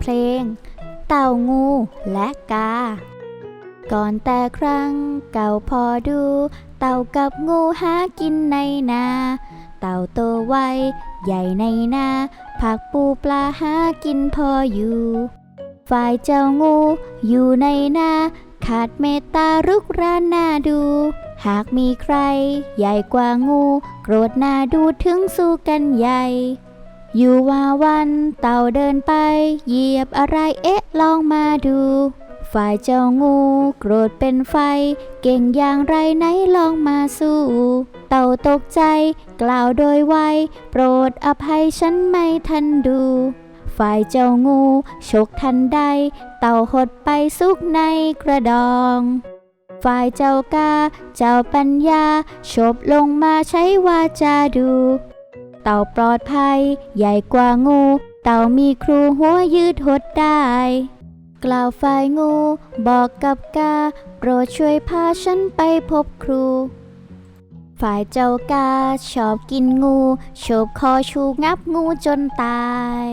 เพลง เต่างูและกา ก่อนแต่ครั้งเก่าพอดู เต่ากับงูหากินในนา เต่าโตไวใหญ่ในนา ผักปูปลาหากินพออยู่ ฝ่ายเจ้างูอยู่ในนา ขาดเมตตารุกรานนาดูหากมีใครใหญ่กว่างู โกรธหน้าดูถึงสู้กันใหญ่ อยู่ว่าวันเต่าเดินไป เหยียบอะไรเอ๊ะลองมาดู ฝ่ายเจ้างูโกรธเป็นไฟ เก่งอย่างไรไหนลองมาสู้ เต่าตกใจกล่าวโดยไว โปรดอภัยฉันไม่ทันดู ฝ่ายเจ้างูฉกทันใด เต่าหดไปซุกในกระดองฝ่ายเจ้ากา เจ้าปัญญาฉบลงมาใช้วาจาดู เต่าปลอดภัย ใหญ่กว่างู เต่ามีครูหัวยืดหดได้ กล่าวฝ่ายงู บอกกับกา โปรดช่วยพาฉันไปพบครู ฝ่ายเจ้ากาชอบกินงูโฉบคอชูงับงูจนตาย